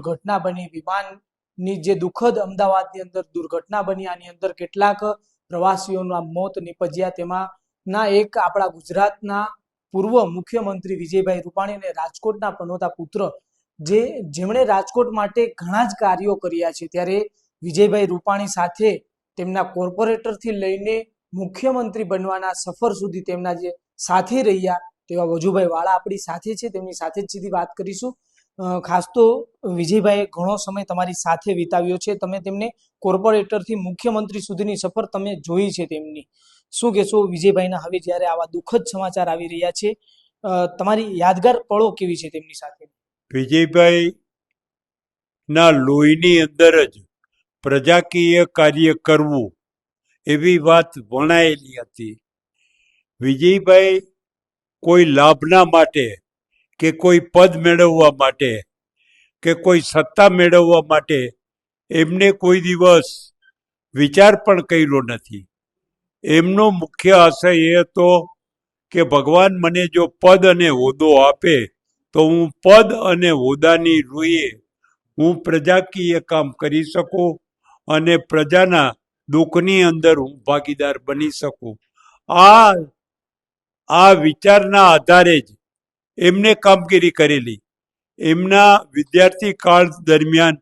દુર્ઘટના બની, વિમાનની જે દુઃખદ અમદાવાદની અંદર દુર્ઘટના બની, આની અંદર કેટલાક પ્રવાસીઓના મોત નિપજ્યા. તેમાં ના એક આપણા ગુજરાતના પૂર્વ મુખ્યમંત્રી વિજયભાઈ રૂપાણી અને રાજકોટના પનોતા પુત્ર, જે જેમણે રાજકોટ માટે ઘણા જ કાર્યો કર્યા છે. ત્યારે વિજયભાઈ રૂપાણી સાથે તેમના કોર્પોરેટરથી લઈને મુખ્યમંત્રી બનવાના સફર સુધી તેમના જે સાથે રહ્યા, તેવા વજુભાઈ વાળા આપણી સાથે છે. તેમની સાથે જ સીધી વાત કરીશું. ખાસ તો વિજયભાઈએ ઘણો સમય તમારી સાથે વિતાવ્યો છે. તમે તેમને કોર્પોરેટરથી મુખ્યમંત્રી સુધીની સફર તમે જોઈ છે તેમની. શું કહેશો વિજયભાઈના હવે જ્યારે આવા દુઃખદ સમાચાર આવી રહ્યા છે? તમારી યાદગાર પળો કેવી છે તેમની સાથે? વિજયભાઈ ના લોહીની અંદર જ પ્રજાકીય કાર્ય કરવું એવી વાત વણાયેલી હતી. વિજયભાઈ કોઈ લાભના માટે કે કોઈ પદ મેળવવા માટે, કે કોઈ સત્તા મેળવવા માટે એમને કોઈ દિવસ વિચાર પણ કર્યો નથી. એમનો મુખ્ય આશય એ હતો કે ભગવાન મને જો પદ અને હોદ્દો આપે, તો હું પદ અને હોદ્દાની રૂએ હું પ્રજાકીય કામ કરી શકું અને પ્રજાના દુઃખની અંદર હું ભાગીદાર બની શકું. આ આ વિચારના આધારે જ એમને કામગીરી કરેલી. એમના વિદ્યાર્થી કાળ દરમિયાન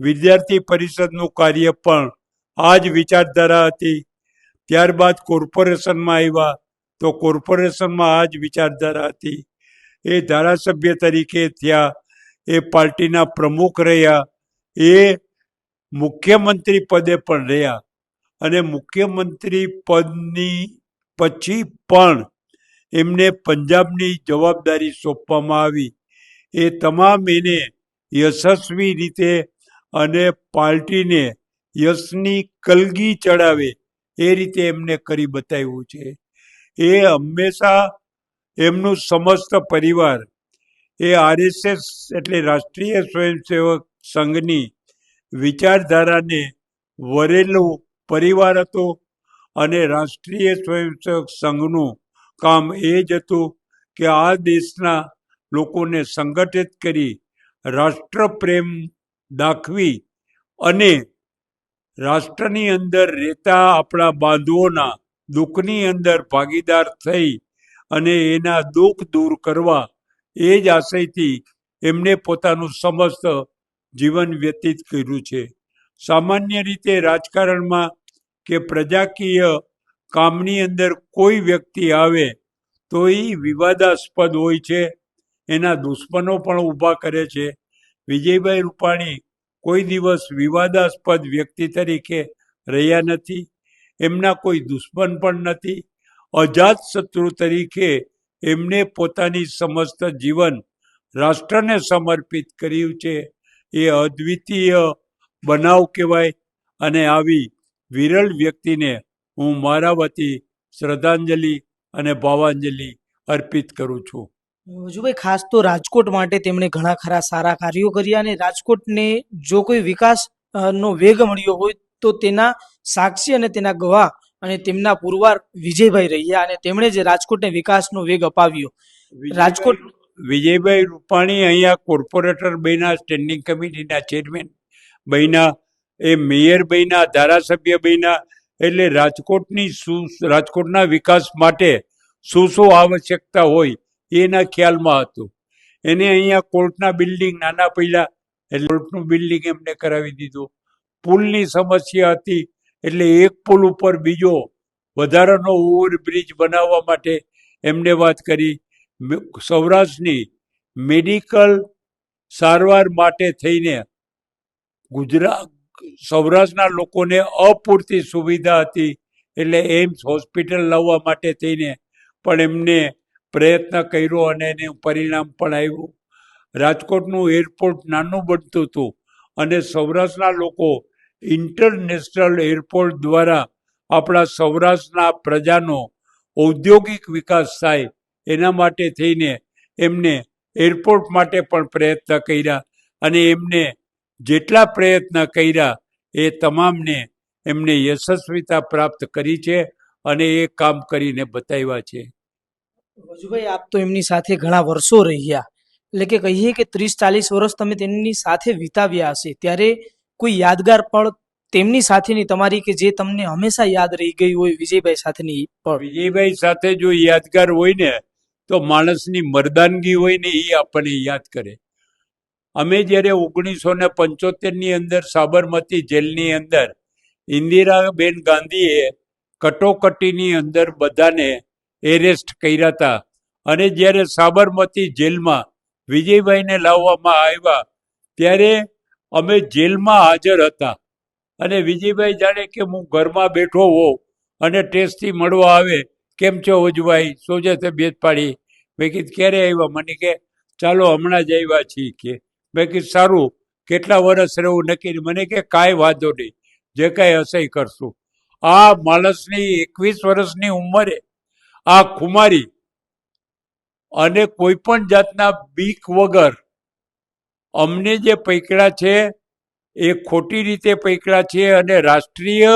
વિદ્યાર્થી પરિષદનું કાર્ય પણ આ જ વિચારધારા હતી. ત્યારબાદ કોર્પોરેશનમાં આવ્યા તો કોર્પોરેશનમાં આ જ વિચારધારા હતી. એ ધારાસભ્ય તરીકે થયા, એ પાર્ટીના પ્રમુખ રહ્યા, એ મુખ્યમંત્રી પદે પણ રહ્યા. અને મુખ્યમંત્રી પદની પછી પણ એમને પંજાબની જવાબદારી સોંપવામાં આવી. એ તમામ એને યશસ્વી રીતે અને પાર્ટીને યશની કલગી ચડાવે એ રીતે એમને કરી બતાવ્યું છે. એ હંમેશા એમનું સમસ્ત પરિવાર, એ આરએસએસ એટલે રાષ્ટ્રીય સ્વયંસેવક સંઘની વિચારધારાને વરેલું પરિવાર હતો અને રાષ્ટ્રીય સ્વયંસેવક સંઘનું કામ એ જ હતું કે આ દેશના લોકોને સંગઠિત કરી રાષ્ટ્રપ્રેમ દાખવી અને રાષ્ટ્રની અંદર રહેતા આપણા બાંધવોના દુઃખની અંદર ભાગીદાર થઈ અને એના દુઃખ દૂર કરવા એ જ આશયથી એમને પોતાનું સમસ્ત જીવન વ્યતીત કર્યું છે. સામાન્ય રીતે રાજકારણમાં કે પ્રજાકીય કામની અંદર કોઈ વ્યક્તિ આવે તો એ વિવાદાસ્પદ હોય છે. એના દુશ્મનો પણ ઊભા કરે છે. વિજયભાઈ રૂપાણી કોઈ દિવસ વિવાદાસ્પદ વ્યક્તિ તરીકે રહ્યા નથી. એમના કોઈ દુશ્મન પણ નથી. અજાત શત્રુ તરીકે એમને પોતાની સમસ્ત જીવન રાષ્ટ્રને સમર્પિત કર્યું છે. એ અદ્વિતીય બનાવ કહેવાય અને આવી વિરલ વ્યક્તિને હું મારા વતી શ્રદ્ધાંજલિ અને ભાવાંજલિ અર્પિત કરું છું. હજુભાઈ ખાસ તો રાજકોટ માટે તેમણે ઘણા ખરા સારા કાર્યો કર્યા અને રાજકોટને જો કોઈ વિકાસ નો વેગ મળ્યો હોય તો તેના સાક્ષી અને તેના ગવાહ અને તેમના પુરવાર વિજયભાઈ રહ્યા અને તેમણે જે રાજકોટને વિકાસનો વેગ અપાવ્યો. રાજકોટ વિજયભાઈ રૂપાણી અહીંયા કોર્પોરેટર બન્યા સ્ટેન્ડિંગ કમિટીના ચેરમેન બન્યા એ મેયર બન્યા ધારાસભ્ય બન્યા એટલે રાજકોટની રાજકોટના વિકાસ માટે શું શું આવશ્યકતા હોય એના ખ્યાલમાં હતું. એને અહીંયા કોર્ટના બિલ્ડિંગ નાના પહેલા એટલે કોર્ટનું બિલ્ડિંગ એમને કરાવી દીધું. પુલની સમસ્યા હતી, એટલે એક પુલ ઉપર બીજો વધારાનો ઓવરબ્રિજ બનાવવા માટે એમને વાત કરી. સૌરાષ્ટ્રની મેડિકલ સારવાર માટે થઈને ગુજરાત સૌરાષ્ટ્રના લોકોને અપૂરતી સુવિધા હતી એટલે એમ્સ હોસ્પિટલ લાવવા માટે થઈને પણ એમને પ્રયત્ન કર્યો અને એનું પરિણામ પણ આવ્યું. રાજકોટનું એરપોર્ટ નાનું બનતું હતું અને સૌરાષ્ટ્રના લોકો ઇન્ટરનેશનલ એરપોર્ટ દ્વારા આપણા સૌરાષ્ટ્રના પ્રજાનો ઔદ્યોગિક વિકાસ થાય એના માટે થઈને એમને એરપોર્ટ માટે પણ પ્રયત્ન કર્યા અને એમને જેટલા પ્રયત્ન કર્યા એ તમામને એમને યશસ્વીતા પ્રાપ્ત કરી છે અને એ કામ કરીને બતાવ્યા છે. રજુભાઈ આપ તો એમની સાથે ઘણા વર્ષો રહ્યા. એટલે કે કહીએ કે ત્રીસ ચાલીસ વર્ષ તમે તેમની સાથે વિતાવ્યા હશે. ત્યારે કોઈ યાદગાર પળ તેમની સાથેની તમારી કે જે તમને હંમેશા યાદ રહી ગઈ હોય વિજયભાઈ સાથેની પળ? વિજયભાઈ સાથે જો યાદગાર હોય ને તો માણસની મરદાનગી હોય ને એ આપણને યાદ કરે. અમે જ્યારે ઓગણીસો ને પંચોતેરની અંદર સાબરમતી જેલની અંદર ઇન્દિરાબેન ગાંધીએ કટોકટીની અંદર બધાને એરેસ્ટ કર્યા હતા અને જ્યારે સાબરમતી જેલમાં વિજયભાઈને લાવવામાં આવ્યા, ત્યારે અમે જેલમાં હાજર હતા. અને વિજયભાઈ જાણે કે હું ઘરમાં બેઠો હોઉં અને ટેસ્ટથી મળવા આવે, કેમ છો વજુભાઈ શું છે તબિયત પાડી મેં કીધું, ક્યારે આવ્યા? મને કે, ચાલો હમણાં જ આવ્યા છીએ કે. મેં કીધું, સારું, કેટલા વર્ષ રહેવું નક્કી. મને કે, કાંઈ વાંધો નહીં. જે કાંઈ હશે કરશું. આ માણસની એકવીસ વર્ષની ઉંમરે આ ખુમારી અને કોઈ પણ જાતના બીક વગર અમને જે પૈકડા છે, એ ખોટી રીતે પૈકડા છે અને રાષ્ટ્રીય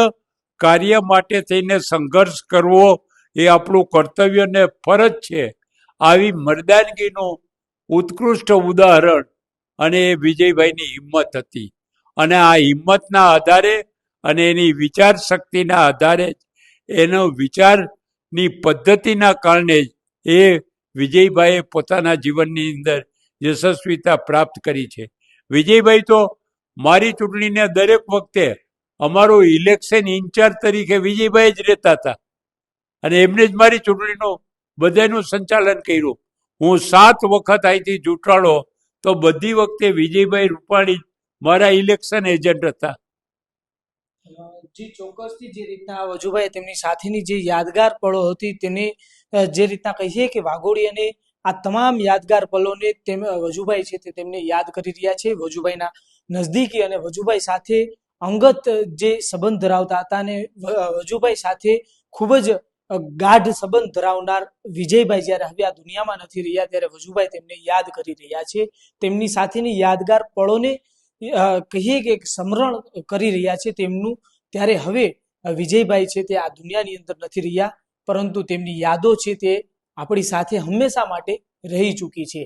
કાર્ય માટે થઈને સંઘર્ષ કરવો એ આપણું કર્તવ્ય ને ફરજ છે. આવી મર્દાનગીનું ઉત્કૃષ્ટ ઉદાહરણ અને એ વિજયભાઈની હિંમત હતી. અને આ હિંમતના આધારે અને એની વિચાર શક્તિના આધારે એનો વિચારની પદ્ધતિના કારણે જ એ વિજયભાઈએ પોતાના જીવનની અંદર યશસ્વીતા પ્રાપ્ત કરી છે. વિજયભાઈ તો મારી ચૂંટણીને દરેક વખતે અમારો ઇલેક્શન ઇન્ચાર્જ તરીકે વિજયભાઈ જ રહેતા હતા. અને એમને જ મારી ચૂંટણીનું બધાનું સંચાલન કર્યું. હું સાત વખત અહીંથી ચૂંટાડો તો બધી વખતે વિજયભાઈ રૂપાણી મારા ઇલેક્શન એજન્ટ હતા. જે ચોક્કસથી જે રીતના વજુભાઈ તેમની સાથેની જે યાદગાર પળો હતી તેને જે રીતના કહીએ કે વાઘોડી અને આ તમામ યાદગાર પલોને તેમ વજુભાઈ છે તે તેમને યાદ કરી રહ્યા છે. વજુભાઈના નજદીકી અને વજુભાઈ સાથે અંગત જે સંબંધ ધરાવતા હતા અને વજુભાઈ સાથે ખૂબ જ ગાઢ સંબંધ ધરાવનાર વિજયભાઈ જ્યારે હવે આ દુનિયામાં નથી રહ્યા ત્યારે વજુભાઈ તેમને યાદ કરી રહ્યા છે. તેમની સાથેની યાદગાર પળોને કહીએ કે સમરણ કરી રહ્યા છે તેમનું. ત્યારે હવે વિજયભાઈ છે તે આ દુનિયાની અંદર નથી રહ્યા, પરંતુ તેમની યાદો છે તે આપણી સાથે હંમેશા માટે રહી ચૂકી છે.